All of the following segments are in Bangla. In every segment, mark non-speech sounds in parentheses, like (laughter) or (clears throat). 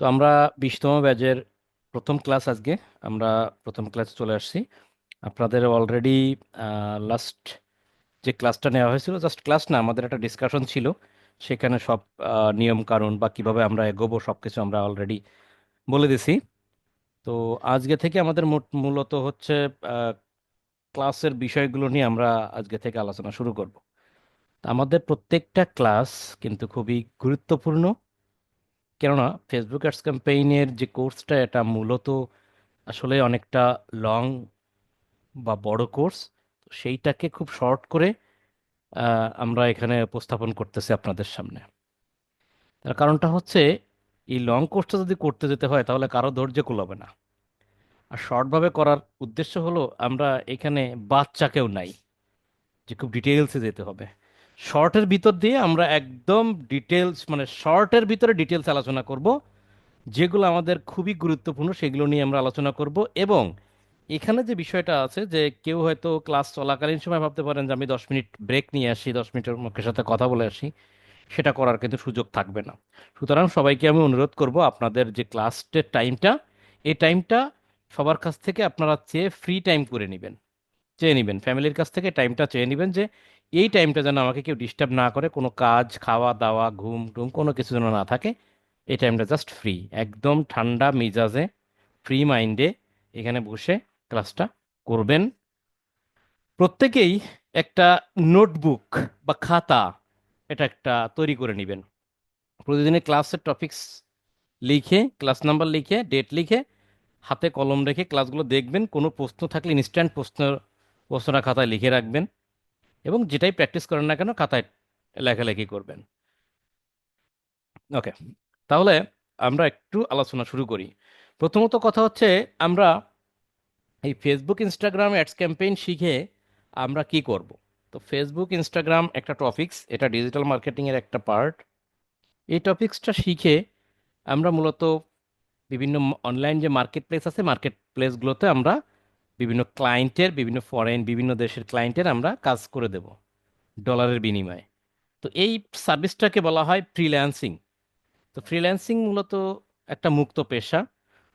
তো আমরা বিশতম ব্যাচের প্রথম ক্লাস আজকে। আমরা প্রথম ক্লাসে চলে আসছি। আপনাদের অলরেডি লাস্ট যে ক্লাসটা নেওয়া হয়েছিল জাস্ট ক্লাস না, আমাদের একটা ডিসকাশন ছিল। সেখানে সব নিয়ম কানুন বা কীভাবে আমরা এগোবো সব কিছু আমরা অলরেডি বলে দিছি। তো আজকে থেকে আমাদের মূলত হচ্ছে ক্লাসের বিষয়গুলো নিয়ে আমরা আজকে থেকে আলোচনা শুরু করব। আমাদের প্রত্যেকটা ক্লাস কিন্তু খুবই গুরুত্বপূর্ণ। কেননা ফেসবুক অ্যাডস ক্যাম্পেইনের যে কোর্সটা এটা মূলত আসলে অনেকটা লং বা বড় কোর্স সেইটাকে খুব শর্ট করে আমরা এখানে উপস্থাপন করতেছি আপনাদের সামনে। তার কারণটা হচ্ছে, এই লং কোর্সটা যদি করতে যেতে হয়, তাহলে কারও ধৈর্য কুলাবে না। আর শর্টভাবে করার উদ্দেশ্য হলো, আমরা এখানে বাচ্চাকেও নাই, যে খুব ডিটেলসে যেতে হবে। শর্টের ভিতর দিয়ে আমরা একদম ডিটেলস মানে শর্টের ভিতরে ডিটেলস আলোচনা করব, যেগুলো আমাদের খুবই গুরুত্বপূর্ণ, সেগুলো নিয়ে আমরা আলোচনা করব এবং এখানে যে বিষয়টা আছে যে কেউ হয়তো ক্লাস চলাকালীন সময় ভাবতে পারেন যে আমি দশ মিনিট ব্রেক নিয়ে আসি, দশ মিনিটের মুখের সাথে কথা বলে আসি, সেটা করার কিন্তু সুযোগ থাকবে না। সুতরাং সবাইকে আমি অনুরোধ করব আপনাদের যে ক্লাসের টাইমটা এই টাইমটা সবার কাছ থেকে আপনারা চেয়ে ফ্রি টাইম করে নেবেন। চেয়ে নেবেন। ফ্যামিলির কাছ থেকে টাইমটা চেয়ে নেবেন যে এই টাইমটা যেন আমাকে কেউ ডিস্টার্ব না করে, কোনো কাজ, খাওয়া, দাওয়া, ঘুম টুম, কোনো কিছু যেন না থাকে, এই টাইমটা জাস্ট ফ্রি একদম ঠান্ডা মেজাজে ফ্রি মাইন্ডে এখানে বসে ক্লাসটা করবেন। প্রত্যেকেই একটা নোটবুক বা খাতা এটা একটা তৈরি করে নেবেন। প্রতিদিনের ক্লাসের টপিকস লিখে ক্লাস নাম্বার লিখে ডেট লিখে, হাতে কলম রেখে ক্লাসগুলো দেখবেন, কোনো প্রশ্ন থাকলে ইনস্ট্যান্ট প্রশ্ন প্রশ্নটা খাতায় লিখে রাখবেন। এবং যেটাই প্র্যাকটিস করেন না কেন, খাতায় লেখালেখি করবেন। ওকে তাহলে আমরা একটু আলোচনা শুরু করি। প্রথমত কথা হচ্ছে, আমরা এই ফেসবুক ইনস্টাগ্রাম অ্যাডস ক্যাম্পেইন শিখে আমরা কি করব? তো ফেসবুক ইনস্টাগ্রাম একটা টপিক্স এটা ডিজিটাল মার্কেটিংয়ের একটা পার্ট এই টপিকসটা শিখে আমরা মূলত বিভিন্ন অনলাইন যে মার্কেট প্লেস আছে মার্কেট প্লেসগুলোতে আমরা বিভিন্ন ক্লায়েন্টের বিভিন্ন ফরেন বিভিন্ন দেশের ক্লায়েন্টের আমরা কাজ করে দেব ডলারের বিনিময়ে। তো এই সার্ভিসটাকে বলা হয় ফ্রিল্যান্সিং তো ফ্রিল্যান্সিং মূলত একটা মুক্ত পেশা।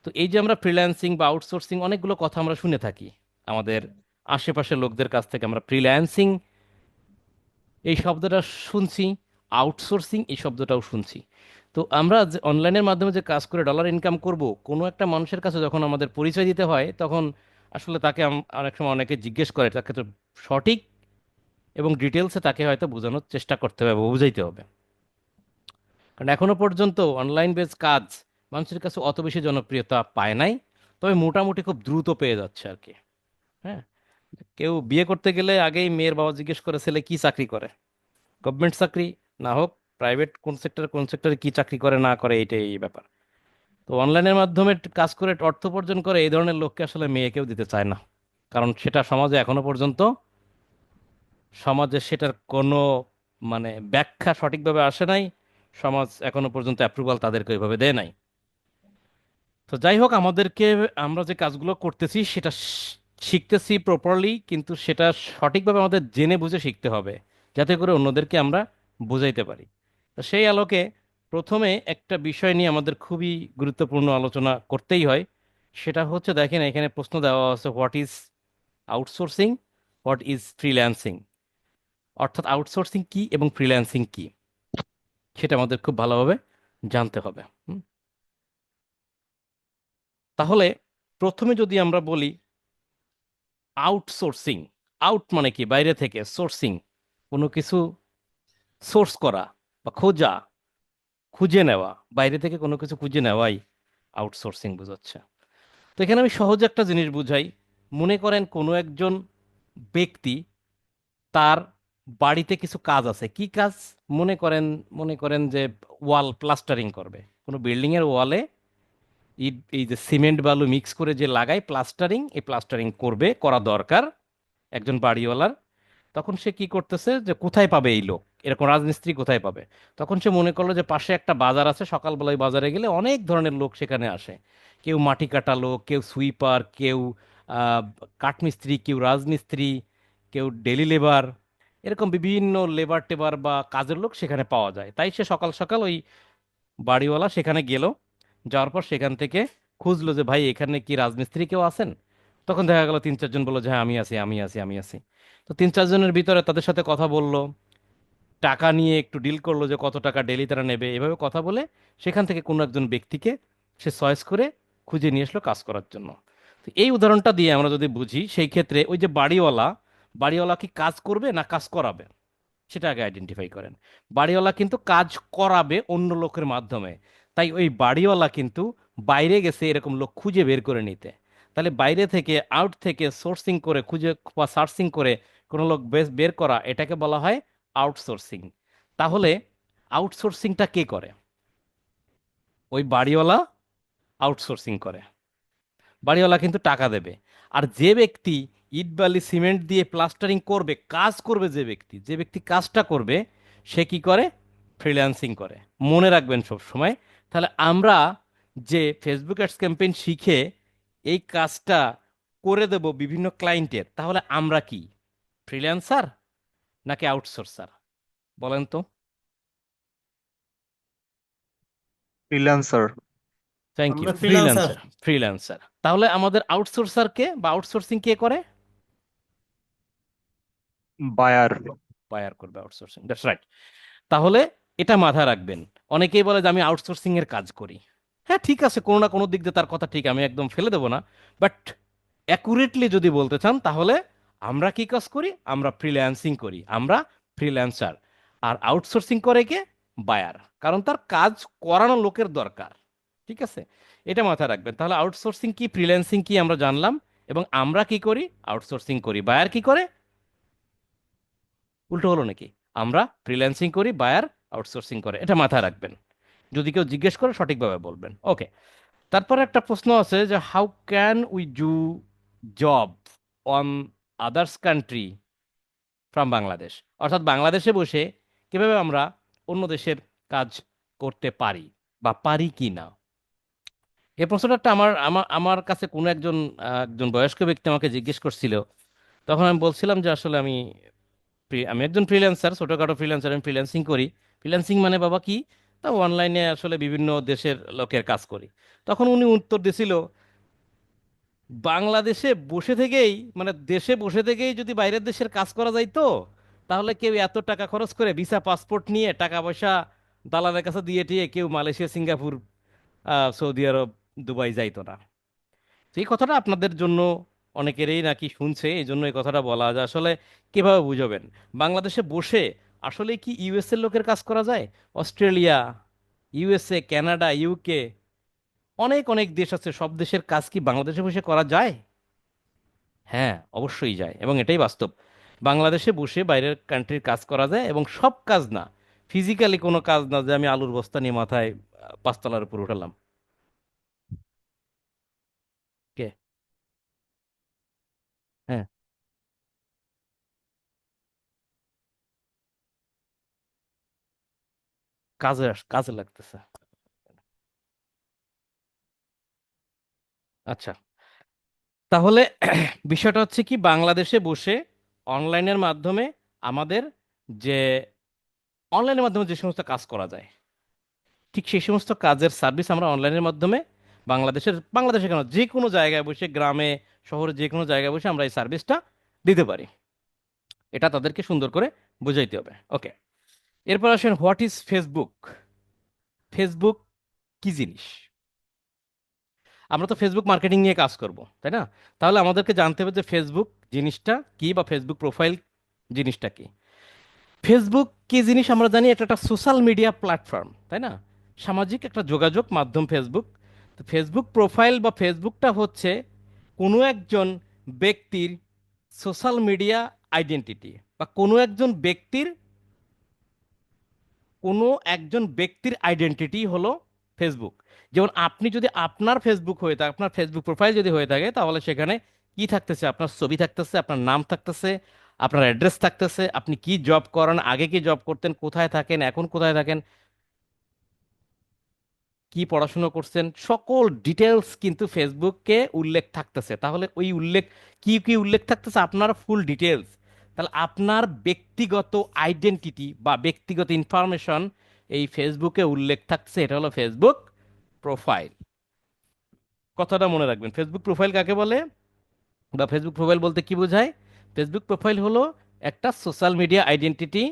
তো এই যে আমরা ফ্রিল্যান্সিং বা আউটসোর্সিং অনেকগুলো কথা আমরা শুনে থাকি। আমাদের আশেপাশের লোকদের কাছ থেকে আমরা ফ্রিল্যান্সিং এই শব্দটা শুনছি আউটসোর্সিং এই শব্দটাও শুনছি। তো আমরা যে অনলাইনের মাধ্যমে যে কাজ করে ডলার ইনকাম করব, কোনো একটা মানুষের কাছে যখন আমাদের পরিচয় দিতে হয়, তখন আসলে তাকে অনেক সময় অনেকে জিজ্ঞেস করে, তাকে তো সঠিক এবং ডিটেলসে তাকে হয়তো বোঝানোর চেষ্টা করতে হবে বুঝাইতে হবে। কারণ এখনও পর্যন্ত অনলাইন বেস কাজ মানুষের কাছে অত বেশি জনপ্রিয়তা পায় নাই, তবে মোটামুটি খুব দ্রুত পেয়ে যাচ্ছে আর কি। হ্যাঁ? কেউ বিয়ে করতে গেলে আগেই মেয়ের বাবা জিজ্ঞেস করে, ছেলে কি চাকরি করে? গভর্নমেন্ট চাকরি না হোক প্রাইভেট কোন সেক্টর কোন সেক্টরে কি চাকরি করে না করে, এইটাই এই ব্যাপার। তো অনলাইনের মাধ্যমে কাজ করে অর্থ উপার্জন করে এই ধরনের লোককে আসলে মেয়েকেও দিতে চায় না। কারণ সেটা সমাজে এখনও পর্যন্ত, সমাজে সেটার কোনো মানে ব্যাখ্যা সঠিকভাবে আসে নাই, সমাজ এখনও পর্যন্ত অ্যাপ্রুভাল তাদেরকে ওইভাবে দেয় নাই। তো যাই হোক, আমাদেরকে আমরা যে কাজগুলো করতেছি সেটা শিখতেছি প্রপারলি কিন্তু সেটা সঠিকভাবে আমাদের জেনে বুঝে শিখতে হবে, যাতে করে অন্যদেরকে আমরা বোঝাইতে পারি। তো সেই আলোকে প্রথমে একটা বিষয় নিয়ে আমাদের খুবই গুরুত্বপূর্ণ আলোচনা করতেই হয়। সেটা হচ্ছে, দেখেন এখানে প্রশ্ন দেওয়া আছে what is outsourcing what is freelancing অর্থাৎ আউটসোর্সিং কি এবং ফ্রিল্যান্সিং কি? সেটা আমাদের খুব ভালোভাবে জানতে হবে? তাহলে প্রথমে যদি আমরা বলি আউটসোর্সিং আউট মানে কি? বাইরে থেকে সোর্সিং কোনো কিছু সোর্স করা বা খোঁজা খুঁজে নেওয়া, বাইরে থেকে কোনো কিছু খুঁজে নেওয়াই আউটসোর্সিং বোঝাচ্ছে। তো এখানে আমি সহজ একটা জিনিস বুঝাই। মনে করেন কোনো একজন ব্যক্তি তার বাড়িতে কিছু কাজ আছে। কি কাজ? মনে করেন মনে করেন যে ওয়াল প্লাস্টারিং করবে। কোনো বিল্ডিংয়ের ওয়ালে ইট, এই যে সিমেন্ট বালু মিক্স করে যে লাগায় প্লাস্টারিং এই প্লাস্টারিং করবে, করা দরকার একজন বাড়িওয়ালার। তখন সে কি করতেছে যে, কোথায় পাবে এই লোক? এরকম রাজমিস্ত্রি কোথায় পাবে? তখন সে মনে করল যে, পাশে একটা বাজার আছে, সকালবেলায় বাজারে গেলে অনেক ধরনের লোক সেখানে আসে। কেউ মাটি কাটা লোক, কেউ সুইপার, কেউ কাঠমিস্ত্রি, কেউ রাজমিস্ত্রি, কেউ ডেলি লেবার। এরকম বিভিন্ন লেবার টেবার বা কাজের লোক সেখানে পাওয়া যায়। তাই সে সকাল সকাল ওই বাড়িওয়ালা সেখানে গেল। যাওয়ার পর সেখান থেকে খুঁজলো যে, ভাই, এখানে কি রাজমিস্ত্রি কেউ আছেন? তখন দেখা গেল তিন, চারজন বলল যে হ্যাঁ আমি আছি আমি আছি আমি আছি। তো তিন, চারজনের ভিতরে তাদের সাথে কথা বলল। টাকা নিয়ে একটু ডিল করল যে, কত টাকা ডেলি তারা নেবে। এভাবে কথা বলে সেখান থেকে কোনো একজন ব্যক্তিকে সে চয়েস করে খুঁজে নিয়ে আসলো কাজ করার জন্য। তো এই উদাহরণটা দিয়ে আমরা যদি বুঝি, সেই ক্ষেত্রে ওই যে বাড়িওয়ালা বাড়িওয়ালা কি কাজ করবে না কাজ করাবে? সেটা আগে আইডেন্টিফাই করেন। বাড়িওয়ালা কিন্তু কাজ করাবে অন্য লোকের মাধ্যমে। তাই ওই বাড়িওয়ালা কিন্তু বাইরে গেছে এরকম লোক খুঁজে বের করে নিতে। তাহলে বাইরে থেকে আউট থেকে সোর্সিং করে, খুঁজে বা সার্চিং করে কোনো লোক বেশ বের করা, এটাকে বলা হয় আউটসোর্সিং তাহলে আউটসোর্সিংটা কে করে? ওই বাড়িওয়ালা আউটসোর্সিং করে। বাড়িওয়ালা কিন্তু টাকা দেবে। আর যে ব্যক্তি ইট বালি, সিমেন্ট দিয়ে প্লাস্টারিং করবে, কাজ করবে যে ব্যক্তি যে ব্যক্তি কাজটা করবে, সে কি করে? ফ্রিল্যান্সিং করে। মনে রাখবেন সব সময় তাহলে আমরা যে ফেসবুক অ্যাডস ক্যাম্পেইন শিখে এই কাজটা করে দেব বিভিন্ন ক্লায়েন্টের তাহলে আমরা কি? ফ্রিল্যান্সার নাকি আউটসোর্সার বলেন তো। Freelancer thank you freelancer freelancer তাহলে আমাদের আউটসোর্সার কে বা আউটসোর্সিং কে করে? বায়ার বায়ার করবে আউটসোর্সিং দ্যাটস রাইট তাহলে এটা মাথায় রাখবেন। অনেকেই বলে যে আমি আউটসোর্সিং এর কাজ করি। হ্যাঁ ঠিক আছে, কোনো না কোনো দিক দিয়ে তার কথা ঠিক, আমি একদম ফেলে দেবো না। বাট অ্যাকুরেটলি যদি বলতে চান, তাহলে আমরা কি কাজ করি? আমরা ফ্রিল্যান্সিং করি। আমরা ফ্রিল্যান্সার আর আউটসোর্সিং করে কে? বায়ার কারণ তার কাজ করানো লোকের দরকার। ঠিক আছে? এটা মাথায় রাখবেন। তাহলে আউটসোর্সিং কি ফ্রিল্যান্সিং কি আমরা জানলাম। এবং আমরা কি করি? আউটসোর্সিং করি। বায়ার কি করে? উল্টো হলো নাকি? আমরা ফ্রিল্যান্সিং করি বায়ার আউটসোর্সিং করে। এটা মাথায় রাখবেন। যদি কেউ জিজ্ঞেস করে সঠিকভাবে বলবেন। ওকে তারপরে একটা প্রশ্ন আছে যে how can we do job on others country from Bangladesh অর্থাৎ বাংলাদেশে বসে কীভাবে আমরা অন্য দেশের কাজ করতে পারি বা পারি কি না এই প্রশ্নটা আমার আমার আমার কাছে কোনো একজন একজন বয়স্ক ব্যক্তি আমাকে জিজ্ঞেস করছিল। তখন আমি বলছিলাম যে, আসলে আমি আমি একজন ফ্রিল্যান্সার ছোটোখাটো ফ্রিল্যান্সার আমি ফ্রিল্যান্সিং করি। ফ্রিল্যান্সিং মানে বাবা কি? তা অনলাইনে আসলে বিভিন্ন দেশের লোকের কাজ করি। তখন উনি উত্তর দিছিল, বাংলাদেশে বসে থেকেই মানে দেশে বসে থেকেই যদি বাইরের দেশের কাজ করা যাইতো তাহলে কেউ এত টাকা খরচ করে ভিসা, পাসপোর্ট নিয়ে টাকা পয়সা দালালের কাছে দিয়ে টিয়ে কেউ Malaysia, Singapore Saudi Arabia, Dubai যাইতো না। তো এই কথাটা আপনাদের জন্য অনেকেরই নাকি শুনছে, এই জন্য এই কথাটা বলা যায়। আসলে কীভাবে বুঝাবেন? বাংলাদেশে বসে আসলে কি ইউএস এর লোকের কাজ করা যায়? অস্ট্রেলিয়া ইউএসএ কানাডা ইউকে অনেক অনেক দেশ আছে। সব দেশের কাজ কি বাংলাদেশে বসে করা যায়? হ্যাঁ অবশ্যই যায় এবং এটাই বাস্তব। বাংলাদেশে বসে বাইরের কান্ট্রির কাজ করা যায় এবং সব কাজ না ফিজিক্যালি কোনো কাজ না যে আমি আলুর বস্তা নিয়ে মাথায় পাঁচতলার উপর উঠালাম। কে? হ্যাঁ। কাজে কাজে লাগতেছে। আচ্ছা। তাহলে (clears throat) বিষয়টা হচ্ছে কি, বাংলাদেশে বসে অনলাইনের মাধ্যমে আমাদের যে, অনলাইনের মাধ্যমে যে সমস্ত কাজ করা যায়, ঠিক সেই সমস্ত কাজের সার্ভিস আমরা অনলাইনের মাধ্যমে বাংলাদেশের, বাংলাদেশে কেন যে কোনো জায়গায় বসে, গ্রামে, শহরে যে কোনো জায়গায় বসে আমরা এই সার্ভিসটা দিতে পারি। এটা তাদেরকে সুন্দর করে বুঝাইতে হবে। ওকে। এরপর আসেন, হোয়াট ইজ ফেসবুক? ফেসবুক কি জিনিস? আমরা তো ফেসবুক মার্কেটিং নিয়ে কাজ করব, তাই না? তাহলে আমাদেরকে জানতে হবে যে ফেসবুক জিনিসটা কি বা ফেসবুক প্রোফাইল জিনিসটা কি? ফেসবুক কি জিনিস আমরা জানি এটা একটা সোশ্যাল মিডিয়া প্ল্যাটফর্ম, তাই না? সামাজিক একটা যোগাযোগ মাধ্যম ফেসবুক। তো ফেসবুক প্রোফাইল বা ফেসবুকটা হচ্ছে কোনো একজন ব্যক্তির সোশ্যাল মিডিয়া আইডেন্টিটি বা কোনো একজন ব্যক্তির কোনো একজন ব্যক্তির আইডেন্টিটি হলো ফেসবুক যেমন আপনি যদি আপনার ফেসবুক হয়ে থাকে, আপনার ফেসবুক প্রোফাইল যদি হয়ে থাকে, তাহলে সেখানে কি থাকতেছে? আপনার ছবি থাকতেছে, আপনার নাম থাকতেছে, আপনার অ্যাড্রেস থাকতেছে, আপনি কি জব করেন, আগে কি জব করতেন, কোথায় থাকেন, এখন কোথায় থাকেন, কি পড়াশুনো করছেন, সকল ডিটেলস কিন্তু ফেসবুকে উল্লেখ থাকতেছে। তাহলে ওই উল্লেখ, কি কি উল্লেখ থাকতেছে? আপনার ফুল ডিটেলস তাহলে আপনার ব্যক্তিগত আইডেন্টিটি বা ব্যক্তিগত ইনফরমেশন এই ফেসবুকে উল্লেখ থাকছে, এটা হলো ফেসবুক প্রোফাইল কথাটা মনে রাখবেন ফেসবুক প্রোফাইল কাকে বলে? বা ফেসবুক প্রোফাইল বলতে কি বোঝায়? ফেসবুক প্রোফাইল হলো একটা সোশ্যাল মিডিয়া আইডেন্টিটি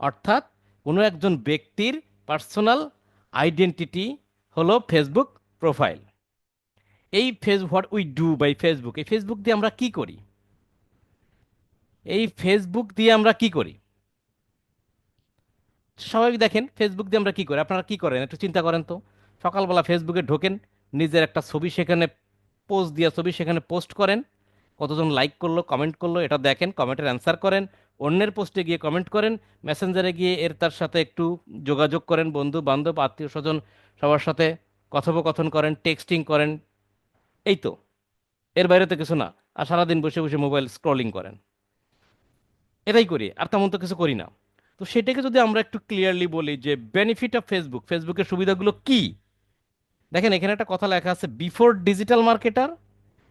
অর্থাৎ কোনো একজন ব্যক্তির পার্সোনাল আইডেন্টিটি হলো ফেসবুক প্রোফাইল এই face what we do by Facebook এই ফেসবুক দিয়ে আমরা কি করি? এই ফেসবুক দিয়ে আমরা কি করি? স্বাভাবিক দেখেন ফেসবুক দিয়ে আমরা কি করি? আপনারা কি করেন? একটু চিন্তা করেন তো। সকালবেলা ফেসবুকে ঢোকেন, নিজের একটা ছবি সেখানে পোস্ট দিয়া ছবি সেখানে পোস্ট করেন। কতজন লাইক করল কমেন্ট করল, এটা দেখেন কমেন্টের অ্যান্সার করেন। অন্যের পোস্টে গিয়ে কমেন্ট করেন। মেসেঞ্জারে গিয়ে এর তার সাথে একটু যোগাযোগ করেন, বন্ধু বান্ধব, আত্মীয় স্বজন, সবার সাথে কথোপকথন করেন টেক্সটিং করেন। এই তো। এর বাইরে তো কিছু না। আর সারাদিন বসে বসে মোবাইল স্ক্রলিং করেন। এটাই করি, আর তেমন তো কিছু করি না। তো সেটাকে যদি আমরা একটু ক্লিয়ারলি বলি যে বেনিফিট অফ ফেসবুক ফেসবুকের সুবিধাগুলো কি? দেখেন, এখানে একটা কথা লেখা আছে বিফোর ডিজিটাল মার্কেটার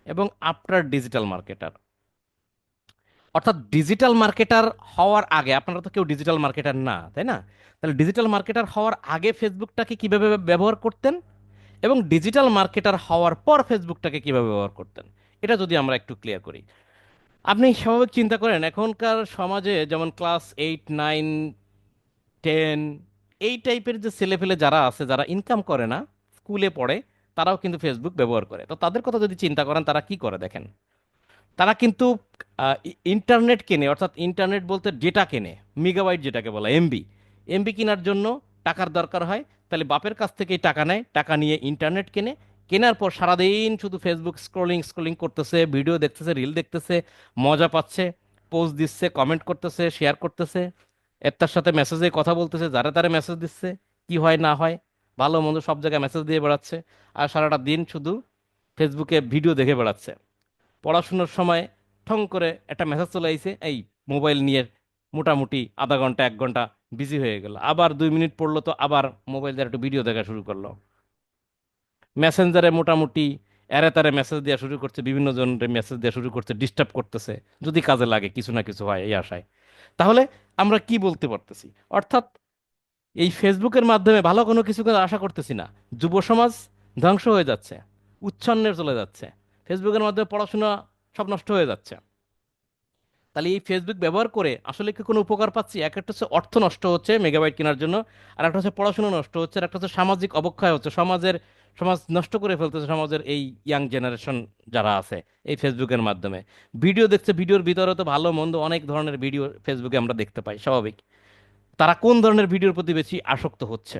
এবং আফটার ডিজিটাল মার্কেটার অর্থাৎ ডিজিটাল মার্কেটার হওয়ার আগে, আপনারা তো কেউ ডিজিটাল মার্কেটার না, তাই না? তাহলে ডিজিটাল মার্কেটার হওয়ার আগে ফেসবুকটাকে কীভাবে ব্যবহার করতেন? এবং ডিজিটাল মার্কেটার হওয়ার পর ফেসবুকটাকে কীভাবে ব্যবহার করতেন? এটা যদি আমরা একটু ক্লিয়ার করি। আপনি স্বাভাবিক চিন্তা করেন, এখনকার সমাজে যেমন ক্লাস এইট নাইন টেন এই টাইপের যে ছেলেফেলে যারা আছে, যারা ইনকাম করে না স্কুলে পড়ে, তারাও কিন্তু ফেসবুক ব্যবহার করে। তো তাদের কথা যদি চিন্তা করেন, তারা কি করে দেখেন? তারা কিন্তু ইন্টারনেট কেনে, অর্থাৎ ইন্টারনেট বলতে ডেটা কেনে মেগাবাইট যেটাকে বলে এমবি এমবি কেনার জন্য টাকার দরকার হয়, তাহলে বাপের কাছ থেকেই টাকা নেয়, টাকা নিয়ে ইন্টারনেট কেনে কেনার পর সারাদিন শুধু ফেসবুক স্ক্রলিং স্ক্রলিং করতেছে ভিডিও দেখতেছে রিল দেখতেছে, মজা পাচ্ছে পোস্ট দিচ্ছে কমেন্ট করতেছে শেয়ার করতেছে এর সাথে মেসেজে কথা বলতেছে, যারা তারা মেসেজ দিচ্ছে, কি হয়, না হয়, ভালো, মন্দ সব জায়গায় মেসেজ দিয়ে বেড়াচ্ছে, আর সারাটা দিন শুধু ফেসবুকে ভিডিও দেখে বেড়াচ্ছে। পড়াশুনোর সময় ঠং করে একটা মেসেজ চলে আইছে, এই মোবাইল নিয়ে মোটামুটি আধা ঘণ্টা, এক ঘণ্টা বিজি হয়ে গেল। আবার দুই মিনিট পড়ল তো আবার মোবাইল দিয়ে একটু ভিডিও দেখা শুরু করল। মেসেঞ্জারে মোটামুটি এরে তারে মেসেজ দেওয়া শুরু করছে, বিভিন্ন জনের মেসেজ দেওয়া শুরু করছে ডিস্টার্ব করতেছে, যদি কাজে লাগে কিছু না কিছু হয় এই আশায়। তাহলে আমরা কি বলতে পারতেছি? অর্থাৎ এই ফেসবুকের মাধ্যমে ভালো কোনো কিছু আশা করতেছি না। যুব সমাজ ধ্বংস হয়ে যাচ্ছে উচ্ছন্নে চলে যাচ্ছে ফেসবুকের মাধ্যমে পড়াশোনা সব নষ্ট হয়ে যাচ্ছে। তাহলে এই ফেসবুক ব্যবহার করে আসলে কি কোনো উপকার পাচ্ছি? এক একটা হচ্ছে অর্থ নষ্ট হচ্ছে মেগাবাইট কেনার জন্য, আর একটা হচ্ছে পড়াশোনা নষ্ট হচ্ছে, আর একটা হচ্ছে সামাজিক অবক্ষয় হচ্ছে, সমাজের সমাজ নষ্ট করে ফেলতেছে সমাজের এই ইয়াং জেনারেশন যারা আছে, এই ফেসবুকের মাধ্যমে। ভিডিও দেখছে, ভিডিওর ভিতরে তো ভালো মন্দ অনেক ধরনের ভিডিও ফেসবুকে আমরা দেখতে পাই, স্বাভাবিক। তারা কোন ধরনের ভিডিওর প্রতি বেশি আসক্ত হচ্ছে?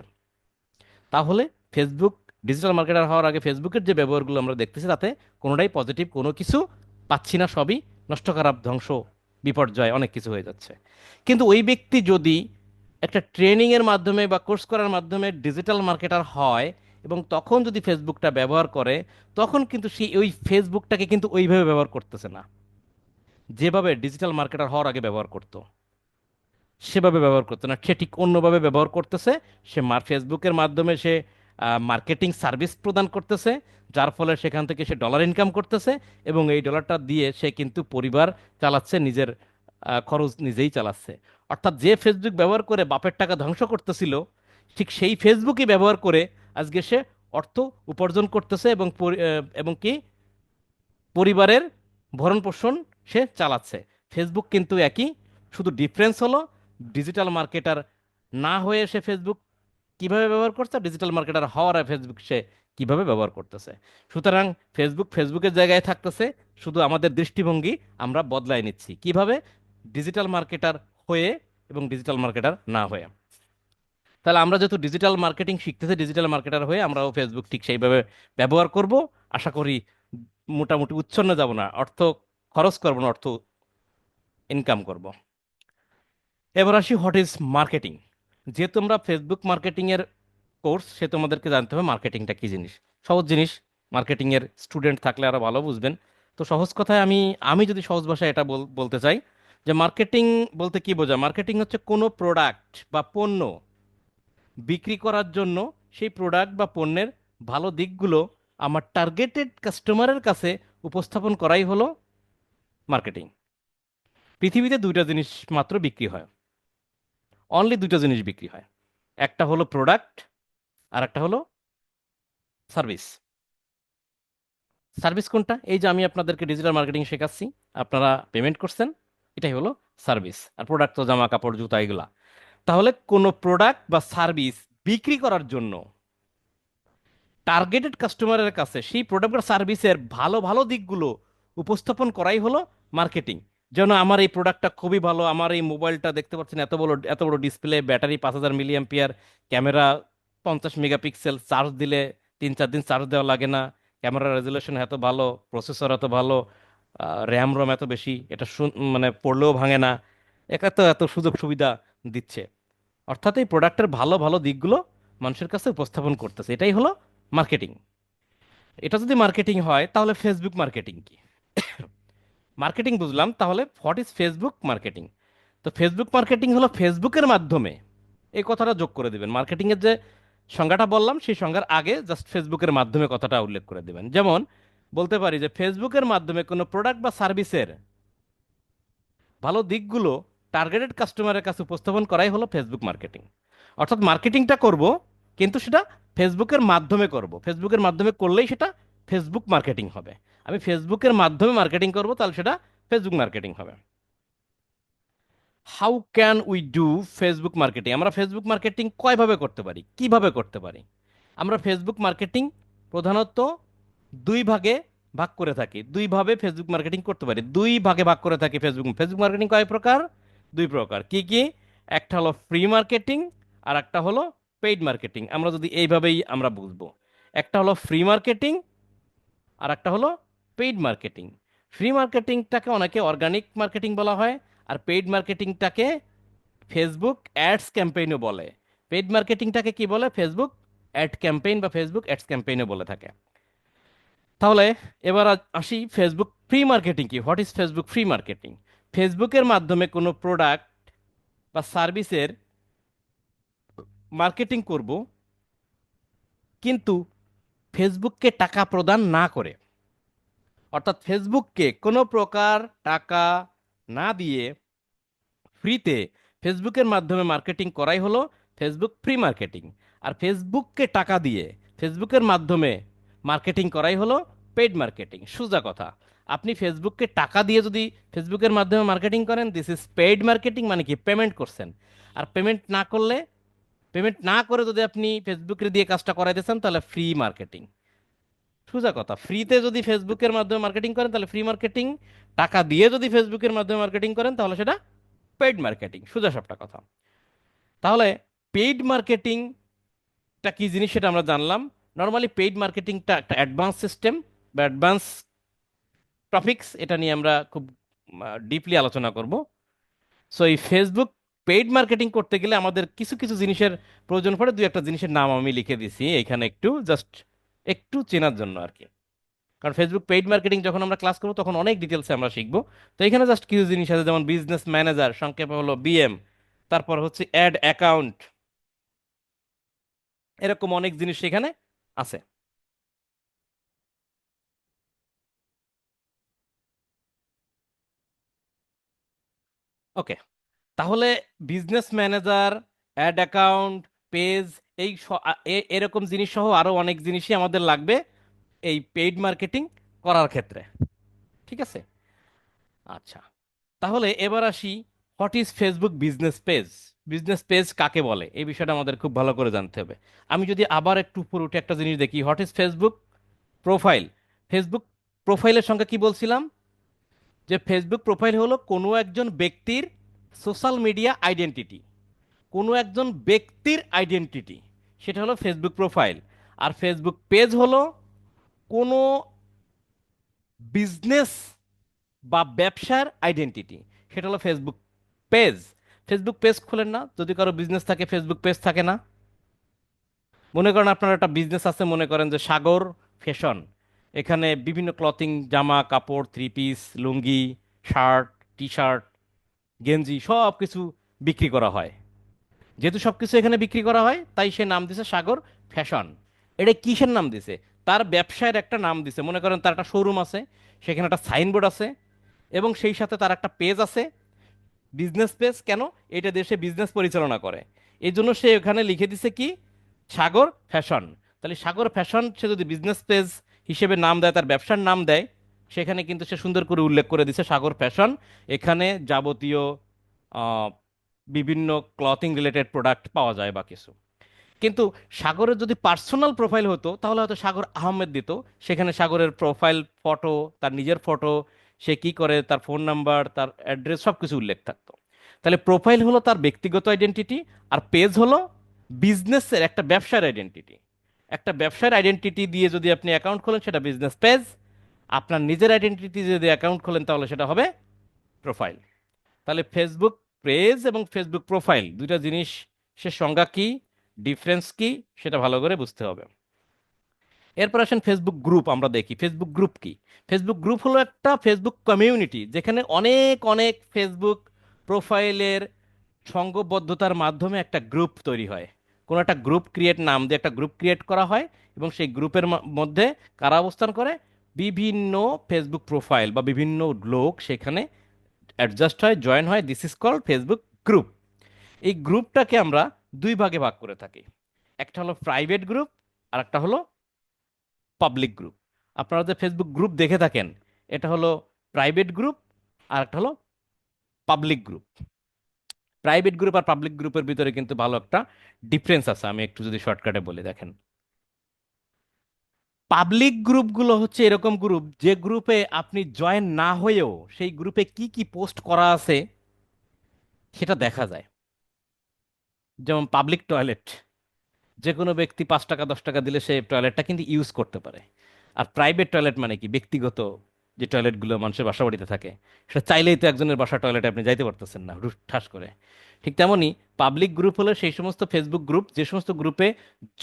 তাহলে ফেসবুক ডিজিটাল মার্কেটার হওয়ার আগে ফেসবুকের যে ব্যবহারগুলো আমরা দেখতেছি, তাতে কোনোটাই পজিটিভ কোনো কিছু পাচ্ছি না, সবই নষ্ট খারাপ ধ্বংস, বিপর্যয়, অনেক কিছু হয়ে যাচ্ছে। কিন্তু ওই ব্যক্তি যদি একটা ট্রেনিংয়ের মাধ্যমে বা কোর্স করার মাধ্যমে ডিজিটাল মার্কেটার হয় এবং তখন যদি ফেসবুকটা ব্যবহার করে, তখন কিন্তু সে ওই ফেসবুকটাকে কিন্তু ওইভাবে ব্যবহার করতেছে না। যেভাবে ডিজিটাল মার্কেটার হওয়ার আগে ব্যবহার করতো, সেভাবে ব্যবহার করতো না। সে ঠিক অন্যভাবে ব্যবহার করতেছে, সে ফেসবুকের মাধ্যমে সে মার্কেটিং সার্ভিস প্রদান করতেছে, যার ফলে সেখান থেকে সে ডলার ইনকাম করতেছে এবং এই ডলারটা দিয়ে সে কিন্তু পরিবার চালাচ্ছে, নিজের খরচ নিজেই চালাচ্ছে। অর্থাৎ যে ফেসবুক ব্যবহার করে বাপের টাকা ধ্বংস করতেছিল, ঠিক সেই ফেসবুকই ব্যবহার করে আজকে সে অর্থ উপার্জন করতেছে এবং এবং কি? পরিবারের ভরণ পোষণ সে চালাচ্ছে। ফেসবুক কিন্তু একই। শুধু ডিফারেন্স হলো ডিজিটাল মার্কেটার না হয়ে সে ফেসবুক কীভাবে ব্যবহার করছে ডিজিটাল মার্কেটার হওয়ার ফেসবুক সে কীভাবে ব্যবহার করতেছে। সুতরাং ফেসবুক ফেসবুকের জায়গায় থাকতেছে, শুধু আমাদের দৃষ্টিভঙ্গি আমরা বদলায় নিচ্ছি। কীভাবে? ডিজিটাল মার্কেটার হয়ে এবং ডিজিটাল মার্কেটার না হয়ে। তাহলে আমরা যেহেতু ডিজিটাল মার্কেটিং শিখতেছি ডিজিটাল মার্কেটার হয়ে আমরাও ফেসবুক ঠিক সেইভাবে ব্যবহার করব। আশা করি মোটামুটি উচ্ছন্ন যাব না, অর্থ খরচ করব না, অর্থ ইনকাম করব। এবার আসি হোয়াট ইজ মার্কেটিং যেহেতু আমরা ফেসবুক মার্কেটিংয়ের কোর্স সে তোমাদেরকে জানতে হবে মার্কেটিংটা কী জিনিস। সহজ জিনিস মার্কেটিংয়ের স্টুডেন্ট থাকলে আরও ভালো বুঝবেন। তো সহজ কথায় আমি আমি যদি সহজ ভাষায় এটা বল- বলতে চাই যে মার্কেটিং বলতে কি বোঝা মার্কেটিং হচ্ছে কোনো প্রোডাক্ট বা পণ্য বিক্রি করার জন্য সেই প্রোডাক্ট বা পণ্যের ভালো দিকগুলো আমার টার্গেটেড কাস্টমারের কাছে উপস্থাপন করাই হলো মার্কেটিং পৃথিবীতে দুইটা জিনিস মাত্র বিক্রি হয়। অনলি দুইটা জিনিস বিক্রি হয়। একটা হলো প্রোডাক্ট আর একটা হলো সার্ভিস সার্ভিস কোনটা? এই যে আমি আপনাদেরকে ডিজিটাল মার্কেটিং শেখাচ্ছি, আপনারা পেমেন্ট করছেন, এটাই হলো সার্ভিস আর প্রোডাক্ট তো জামা কাপড়, জুতা, এগুলা। তাহলে কোনো প্রোডাক্ট বা সার্ভিস বিক্রি করার জন্য টার্গেটেড কাস্টমারের কাছে সেই প্রোডাক্ট বা সার্ভিসের ভালো ভালো দিকগুলো উপস্থাপন করাই হলো মার্কেটিং যেন আমার এই প্রোডাক্টটা খুবই ভালো, আমার এই মোবাইলটা দেখতে পাচ্ছেন, এত বড় এত বড় ডিসপ্লে ব্যাটারি পাঁচ হাজার মিলিয়াম্পিয়ার ক্যামেরা পঞ্চাশ মেগাপিক্সেল চার্জ দিলে তিন চার দিন চার্জ দেওয়া লাগে না ক্যামেরা রেজুলেশন এত ভালো প্রসেসর এত ভালো র্যাম রম এত বেশি, এটা মানে পড়লেও ভাঙে না, একা তো এত সুযোগ সুবিধা দিচ্ছে। অর্থাৎ এই প্রোডাক্টের ভালো ভালো দিকগুলো মানুষের কাছে উপস্থাপন করতেছে। এটাই হলো মার্কেটিং এটা যদি মার্কেটিং হয়, তাহলে ফেসবুক মার্কেটিং কি? (coughs) মার্কেটিং বুঝলাম, তাহলে হোয়াট ইজ ফেসবুক মার্কেটিং তো ফেসবুক মার্কেটিং হলো ফেসবুকের মাধ্যমে এই কথাটা যোগ করে দিবেন। মার্কেটিংয়ের যে সংজ্ঞাটা বললাম, সেই সংজ্ঞার আগে জাস্ট ফেসবুকের মাধ্যমে কথাটা উল্লেখ করে দেবেন। যেমন বলতে পারি যে ফেসবুকের মাধ্যমে কোনো প্রোডাক্ট বা সার্ভিসের ভালো দিকগুলো টার্গেটেড কাস্টমারের কাছে উপস্থাপন করাই হলো ফেসবুক মার্কেটিং অর্থাৎ মার্কেটিংটা করব, কিন্তু সেটা ফেসবুকের মাধ্যমে করব। ফেসবুকের মাধ্যমে করলেই সেটা ফেসবুক মার্কেটিং হবে। আমি ফেসবুকের মাধ্যমে মার্কেটিং করব, তাহলে সেটা ফেসবুক মার্কেটিং হবে। How can we do Facebook marketing আমরা ফেসবুক মার্কেটিং কয়ভাবে করতে পারি? কীভাবে করতে পারি? আমরা ফেসবুক মার্কেটিং প্রধানত দুই ভাগে ভাগ করে থাকি। দুই ভাবে ফেসবুক মার্কেটিং করতে পারি। দুই ভাগে ভাগ করে থাকি ফেসবুক ফেসবুক মার্কেটিং কয় প্রকার? দুই প্রকার। কি কি? একটা হলো ফ্রি মার্কেটিং আর একটা হলো পেইড মার্কেটিং আমরা যদি এইভাবেই আমরা বুঝব। একটা হলো ফ্রি মার্কেটিং আর একটা হলো পেইড মার্কেটিং ফ্রি মার্কেটিংটাকে অনেকে অর্গানিক মার্কেটিং বলা হয় আর পেইড মার্কেটিংটাকে ফেসবুক অ্যাডস ক্যাম্পেইনও বলে। পেইড মার্কেটিংটাকে কি বলে? ফেসবুক অ্যাড ক্যাম্পেইন বা ফেসবুক অ্যাডস ক্যাম্পেইনও বলে থাকে। তাহলে এবার আসি ফেসবুক ফ্রি মার্কেটিং কি? What is Facebook free marketing ফেসবুকের মাধ্যমে কোনো প্রোডাক্ট বা সার্ভিসের মার্কেটিং করব, কিন্তু ফেসবুককে টাকা প্রদান না করে। অর্থাৎ ফেসবুককে কোনো প্রকার টাকা না দিয়ে ফ্রিতে ফেসবুকের মাধ্যমে মার্কেটিং করাই হলো ফেসবুক ফ্রি মার্কেটিং আর ফেসবুককে টাকা দিয়ে ফেসবুকের মাধ্যমে মার্কেটিং করাই হলো পেইড মার্কেটিং সোজা কথা। আপনি ফেসবুককে টাকা দিয়ে যদি ফেসবুকের মাধ্যমে মার্কেটিং করেন দিস ইজ পেইড মার্কেটিং মানে কি পেমেন্ট করছেন। আর পেমেন্ট না করলে পেমেন্ট না করে যদি আপনি ফেসবুকের দিয়ে কাজটা করাই দিয়েছেন তাহলে ফ্রি মার্কেটিং সোজা কথা ফ্রিতে যদি ফেসবুকের মাধ্যমে মার্কেটিং করেন, তাহলে ফ্রি মার্কেটিং টাকা দিয়ে যদি ফেসবুকের মাধ্যমে মার্কেটিং করেন, তাহলে সেটা পেইড মার্কেটিং সোজা সবটা কথা। তাহলে পেইড মার্কেটিংটা কি জিনিস সেটা আমরা জানলাম। নর্মালি পেইড মার্কেটিংটা একটা অ্যাডভান্স সিস্টেম বা অ্যাডভান্স টপিকস এটা নিয়ে আমরা খুব ডিপলি আলোচনা করব। সো এই ফেসবুক পেইড মার্কেটিং করতে গেলে আমাদের কিছু কিছু জিনিসের প্রয়োজন পড়ে। দুই একটা জিনিসের নাম আমি লিখে দিছি, এখানে একটু জাস্ট একটু চেনার জন্য আর কি। কারণ ফেসবুক পেইড মার্কেটিং যখন আমরা ক্লাস করব, তখন অনেক ডিটেলসে আমরা শিখব। তো এখানে জাস্ট কিছু জিনিস আছে, যেমন বিজনেস ম্যানেজার সংক্ষেপে হলো বিএম তারপর হচ্ছে অ্যাড অ্যাকাউন্ট এরকম অনেক জিনিস সেখানে আছে। ওকে তাহলে business manager ad account page এই এরকম জিনিস সহ আরও অনেক জিনিসই আমাদের লাগবে এই পেইড মার্কেটিং করার ক্ষেত্রে। ঠিক আছে? আচ্ছা। তাহলে এবার আসি what is Facebook business page business page কাকে বলে? এই বিষয়টা আমাদের খুব ভালো করে জানতে হবে। আমি যদি আবার একটু উপর উঠে একটা জিনিস দেখি what is Facebook profile Facebook প্রোফাইলের সঙ্গে কি বলছিলাম? যে ফেসবুক প্রোফাইল হলো কোনো একজন ব্যক্তির সোশ্যাল মিডিয়া আইডেন্টিটি কোনো একজন ব্যক্তির আইডেন্টিটি সেটা হলো ফেসবুক প্রোফাইল আর ফেসবুক পেজ হলো কোনো বিজনেস বা ব্যবসার আইডেন্টিটি সেটা হলো ফেসবুক পেজ ফেসবুক পেজ খোলেন না, যদি কারও বিজনেস থাকে ফেসবুক পেজ থাকে না। মনে করেন আপনার একটা বিজনেস আছে, মনে করেন যে সাগর ফ্যাশন এখানে বিভিন্ন ক্লথিং জামা, কাপড় three piece lungi shirt T shirt গেঞ্জি সব কিছু বিক্রি করা হয়। যেহেতু সব কিছু এখানে বিক্রি করা হয়, তাই সে নাম দিছে সাগর ফ্যাশন। এটা কিসের নাম দিছে? তার ব্যবসায়ের একটা নাম দিছে। মনে করেন তার একটা শোরুম আছে, সেখানে একটা সাইনবোর্ড আছে, এবং সেই সাথে তার একটা পেজ আছে। বিজনেস পেজ কেন? এটা দেশে বিজনেস পরিচালনা করে। এই জন্য সে এখানে লিখে দিছে কি? সাগর ফ্যাশন। তাহলে সাগর ফ্যাশন, সে যদি বিজনেস পেজ হিসেবে নাম দেয়, তার ব্যবসার নাম দেয়। সেখানে কিন্তু সে সুন্দর করে উল্লেখ করে দিছে সাগর ফ্যাশন। এখানে যাবতীয় বিভিন্ন ক্লথিং রিলেটেড প্রোডাক্ট পাওয়া যায় বা কিছু। কিন্তু সাগরের যদি পার্সোনাল প্রোফাইল হতো, তাহলে হয়তো সাগর আহমেদ দিত। সেখানে সাগরের প্রোফাইল ফটো তার নিজের ফটো সে কি করে, তার ফোন নাম্বার তার অ্যাড্রেস সব কিছু উল্লেখ থাকতো। তাহলে প্রোফাইল হলো তার ব্যক্তিগত আইডেন্টিটি আর পেজ হলো বিজনেসের একটা ব্যবসার আইডেন্টিটি একটা ব্যবসার আইডেন্টিটি দিয়ে যদি আপনি অ্যাকাউন্ট খোলেন, সেটা বিজনেস পেজ আপনার নিজের আইডেন্টিটি যদি অ্যাকাউন্ট খোলেন, তাহলে সেটা হবে প্রোফাইল তাহলে ফেসবুক পেজ এবং ফেসবুক প্রোফাইল দুইটা জিনিস, সে সংজ্ঞা কি ডিফারেন্স কি, সেটা ভালো করে বুঝতে হবে। এরপর আসেন ফেসবুক গ্রুপ আমরা দেখি। ফেসবুক গ্রুপ কি? ফেসবুক গ্রুপ হলো একটা ফেসবুক কমিউনিটি যেখানে অনেক অনেক ফেসবুক প্রোফাইলের সংঘবদ্ধতার মাধ্যমে একটা গ্রুপ তৈরি হয়। কোনো একটা গ্রুপ ক্রিয়েট নাম দিয়ে একটা গ্রুপ ক্রিয়েট করা হয় এবং সেই গ্রুপের মধ্যে কারা অবস্থান করে? বিভিন্ন ফেসবুক প্রোফাইল বা বিভিন্ন লোক সেখানে অ্যাডজাস্ট হয় জয়েন হয়। This is call Facebook group এই গ্রুপটাকে আমরা দুই ভাগে ভাগ করে থাকি। একটা হলো প্রাইভেট গ্রুপ আর একটা হলো পাবলিক গ্রুপ আপনারা যে ফেসবুক গ্রুপ দেখে থাকেন, এটা হলো প্রাইভেট গ্রুপ আর একটা হলো পাবলিক গ্রুপ প্রাইভেট গ্রুপ আর পাবলিক গ্রুপের ভিতরে কিন্তু ভালো একটা ডিফারেন্স আছে। আমি একটু যদি শর্টকাটে বলি, দেখেন। পাবলিক গ্রুপগুলো হচ্ছে এরকম গ্রুপ, যে গ্রুপে আপনি জয়েন না হয়েও সেই গ্রুপে কি কি পোস্ট করা আছে সেটা দেখা যায়। যেমন পাবলিক টয়লেট যে কোনো ব্যক্তি পাঁচ টাকা, দশ টাকা দিলে সে টয়লেটটা কিন্তু ইউজ করতে পারে। আর প্রাইভেট টয়লেট মানে কি? ব্যক্তিগত যে টয়লেটগুলো মানুষের বাসা বাড়িতে থাকে, সেটা চাইলেই তো একজনের বাসা টয়লেটে আপনি যাইতে পারতেছেন না ঠাস করে। ঠিক তেমনই পাবলিক গ্রুপ হলো সেই সমস্ত ফেসবুক গ্রুপ যে সমস্ত গ্রুপে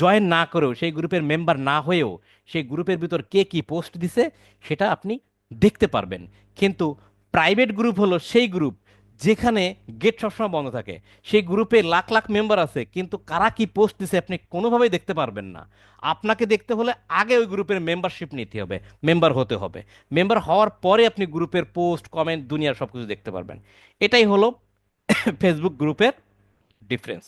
জয়েন না করেও, সেই গ্রুপের মেম্বার না হয়েও, সেই গ্রুপের ভিতর কে কি পোস্ট দিছে, সেটা আপনি দেখতে পারবেন। কিন্তু প্রাইভেট গ্রুপ হলো সেই গ্রুপ যেখানে গেট সবসময় বন্ধ থাকে। সেই গ্রুপে লাখ লাখ মেম্বার আছে, কিন্তু কারা কি পোস্ট দিছে আপনি কোনোভাবেই দেখতে পারবেন না। আপনাকে দেখতে হলে আগে ওই গ্রুপের মেম্বারশিপ নিতে হবে মেম্বার হতে হবে। মেম্বার হওয়ার পরে আপনি গ্রুপের পোস্ট কমেন্ট দুনিয়ার সব কিছু দেখতে পারবেন। এটাই হলো ফেসবুক গ্রুপের ডিফারেন্স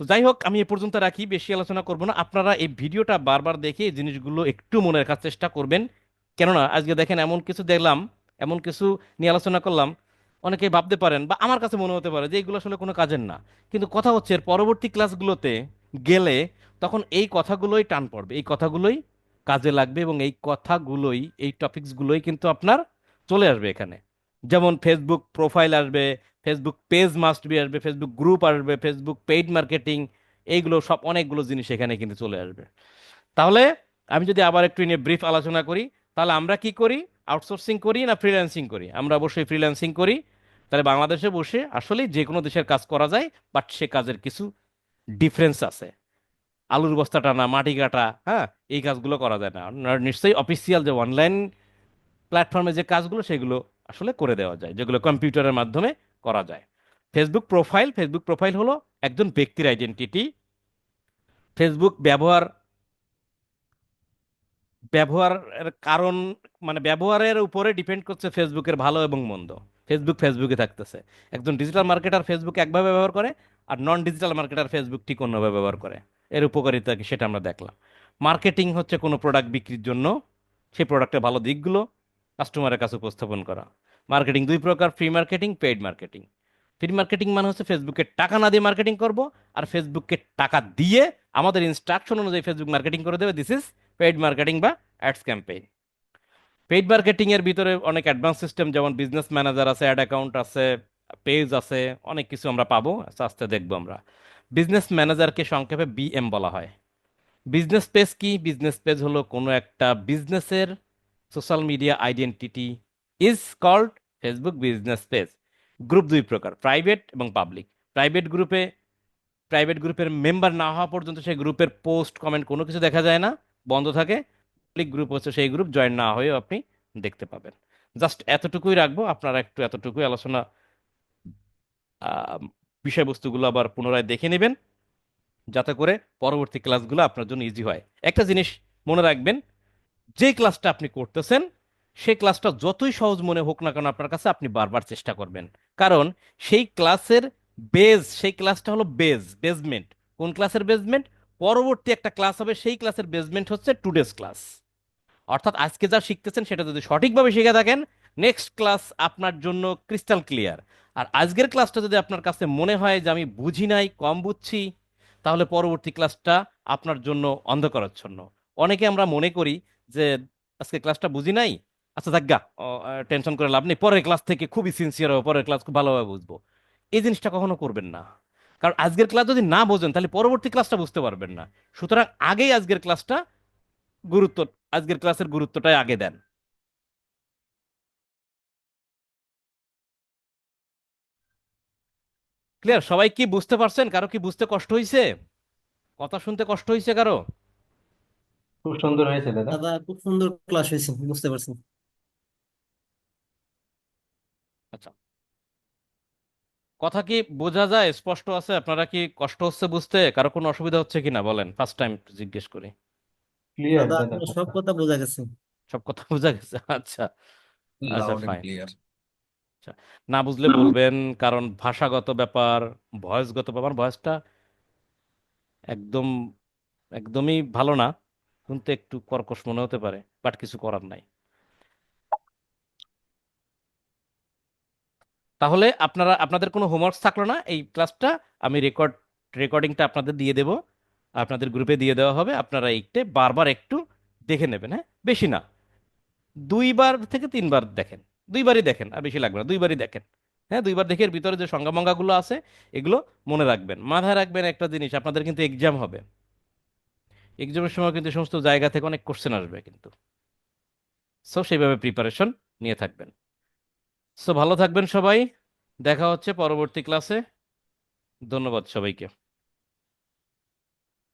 তো যাই হোক, আমি এ পর্যন্ত রাখি, বেশি আলোচনা করব না। আপনারা এই ভিডিওটা বারবার দেখে এই জিনিসগুলো একটু মনে রাখার চেষ্টা করবেন। কেননা, আজকে দেখেন এমন কিছু দেখলাম, এমন কিছু নিয়ে আলোচনা করলাম অনেকে ভাবতে পারেন বা আমার কাছে মনে হতে পারে যে এইগুলো আসলে কোনো কাজের না। কিন্তু কথা হচ্ছে পরবর্তী ক্লাসগুলোতে গেলে তখন এই কথাগুলোই টান পড়বে। এই কথাগুলোই কাজে লাগবে এবং এই কথাগুলোই, এই টপিকসগুলোই কিন্তু আপনার চলে আসবে এখানে। যেমন ফেসবুক প্রোফাইল আসবে ফেসবুক পেজ মাস্ট বি আসবে ফেসবুক গ্রুপ আসবে ফেসবুক পেইড মার্কেটিং এইগুলো সব অনেকগুলো জিনিস এখানে কিন্তু চলে আসবে। তাহলে আমি যদি আবার একটু নিয়ে ব্রিফ আলোচনা করি, তাহলে আমরা কি করি? আউটসোর্সিং করি না ফ্রিল্যান্সিং করি? আমরা অবশ্যই ফ্রিল্যান্সিং করি। তাহলে বাংলাদেশে বসে আসলেই যে কোনো দেশের কাজ করা যায় বাট সে কাজের কিছু ডিফারেন্স আছে। আলুর বস্তা টানা, মাটি কাটা হ্যাঁ এই কাজগুলো করা যায় না। নিশ্চয়ই অফিসিয়াল যে অনলাইন প্ল্যাটফর্মে যে কাজগুলো, সেগুলো আসলে করে দেওয়া যায়, যেগুলো কম্পিউটারের মাধ্যমে করা যায়। ফেসবুক প্রোফাইল ফেসবুক প্রোফাইল হলো একজন ব্যক্তির আইডেন্টিটি ফেসবুক ব্যবহার, ব্যবহারের কারণ মানে ব্যবহারের উপরে ডিপেন্ড করছে ফেসবুকের ভালো এবং মন্দ। ফেসবুক ফেসবুকে থাকতেছে। একজন ডিজিটাল মার্কেটার ফেসবুক একভাবে ব্যবহার করে আর নন ডিজিটাল মার্কেটার ফেসবুক ঠিক অন্যভাবে ব্যবহার করে। এর উপকারিতা কি সেটা আমরা দেখলাম। মার্কেটিং হচ্ছে কোনো প্রোডাক্ট বিক্রির জন্য সেই প্রোডাক্টের ভালো দিকগুলো কাস্টমারের কাছে উপস্থাপন করা। মার্কেটিং দুই প্রকার free marketing paid marketing free marketing মানে হচ্ছে ফেসবুকে টাকা না দিয়ে মার্কেটিং করব আর ফেসবুককে টাকা দিয়ে আমাদের ইনস্ট্রাকশন অনুযায়ী ফেসবুক মার্কেটিং করে দেবে। দিস ইজ পেইড মার্কেটিং বা অ্যাডস ক্যাম্পেইন পেইড মার্কেটিং এর ভিতরে অনেক অ্যাডভান্স সিস্টেম যেমন বিজনেস ম্যানেজার আছে অ্যাড অ্যাকাউন্ট আছে পেজ আছে, অনেক কিছু আমরা পাবো। আস্তে আস্তে দেখব আমরা। বিজনেস ম্যানেজারকে সংক্ষেপে বিএম বলা হয়। বিজনেস পেজ কি? বিজনেস পেজ হলো কোনো একটা বিজনেসের social media identity is called Facebook business page group দুই প্রকার প্রাইভেট এবং পাবলিক প্রাইভেট গ্রুপে প্রাইভেট গ্রুপের মেম্বার না হওয়া পর্যন্ত সেই গ্রুপের পোস্ট কমেন্ট কোনো কিছু দেখা যায় না, বন্ধ থাকে। পাবলিক গ্রুপ হচ্ছে সেই গ্রুপ জয়েন না হয়েও আপনি দেখতে পাবেন। জাস্ট এতটুকুই রাখব, আপনারা একটু এতটুকুই আলোচনা বিষয়বস্তুগুলো আবার পুনরায় দেখে নেবেন, যাতে করে পরবর্তী ক্লাসগুলো আপনার জন্য ইজি হয়। একটা জিনিস মনে রাখবেন, যে ক্লাসটা আপনি করতেছেন সেই ক্লাসটা যতই সহজ মনে হোক না কেন আপনার কাছে আপনি বারবার চেষ্টা করবেন। কারণ সেই ক্লাসের বেজ সেই ক্লাসটা হলো বেজ বেজমেন্ট কোন ক্লাসের বেজমেন্ট পরবর্তী একটা ক্লাস হবে, সেই ক্লাসের বেসমেন্ট হচ্ছে টুডেস ক্লাস অর্থাৎ আজকে যা শিখতেছেন সেটা যদি সঠিকভাবে শিখে থাকেন নেক্সট ক্লাস আপনার জন্য ক্রিস্টাল ক্লিয়ার আর আজকের ক্লাসটা যদি আপনার কাছে মনে হয় যে আমি বুঝি নাই, কম বুঝছি, তাহলে পরবর্তী ক্লাসটা আপনার জন্য অন্ধকারাচ্ছন্ন। অনেকে আমরা মনে করি যে, আজকে ক্লাসটা বুঝি নাই? আচ্ছা যাজ্ঞা টেনশন করে লাভ নেই, পরের ক্লাস থেকে খুবই সিনসিয়ার হবে পরের ক্লাস খুব ভালোভাবে বুঝব। এই জিনিসটা কখনো করবেন না। কারণ আজকের ক্লাস যদি না বোঝেন তাহলে পরবর্তী ক্লাসটা বুঝতে পারবেন না। সুতরাং আগেই আজকের ক্লাসটা গুরুত্ব আজকের ক্লাসের গুরুত্বটাই আগে দেন। ক্লিয়ার সবাই কি বুঝতে পারছেন? কারও কি বুঝতে কষ্ট হয়েছে কথা শুনতে কষ্ট হয়েছে কারও? খুব সুন্দর হয়েছে দাদা। দাদা খুব সুন্দর ক্লাস হয়েছে বুঝতে পারছি। আচ্ছা কথা কি বোঝা যায়? স্পষ্ট আছে? আপনারা কি কষ্ট হচ্ছে বুঝতে? কারও কোনো অসুবিধা হচ্ছে কিনা বলেন? ফার্স্ট টাইম জিজ্ঞেস করি। ক্লিয়ার দাদা দাদা আপনার সব কথা বোঝা গেছে। সব কথা বোঝা গেছে? আচ্ছা। আচ্ছা ফাইন clear. না বুঝলে বলবেন কারণ ভাষাগত ব্যাপার ভয়েসগত ব্যাপার ভয়েসটা একদম একদমই ভালো না। শুনতে একটু কর্কশ মনে হতে পারে বাট কিছু করার নাই। তাহলে আপনারা, আপনাদের কোনো হোমওয়ার্ক থাকল না, এই ক্লাসটা আমি রেকর্ড রেকর্ডিংটা আপনাদের দিয়ে দেব। আপনাদের গ্রুপে দিয়ে দেওয়া হবে, আপনারা এইটা বারবার একটু দেখে নেবেন হ্যাঁ? বেশি না। দুইবার থেকে তিনবার দেখেন। দুইবারই দেখেন, আর বেশি লাগবে না, দুইবারই দেখেন। হ্যাঁ দুইবার দেখে এর ভিতরে যে সংজ্ঞামঙ্গাগুলো আছে, এগুলো মনে রাখবেন। মাথায় রাখবেন একটা জিনিস, আপনাদের কিন্তু এক্সাম হবে। এক্সামের সময় কিন্তু সমস্ত জায়গা থেকে অনেক কোশ্চেন আসবে কিন্তু। সো সেইভাবে প্রিপারেশন নিয়ে থাকবেন। সো ভালো থাকবেন সবাই। দেখা হচ্ছে পরবর্তী ক্লাসে ধন্যবাদ সবাইকে।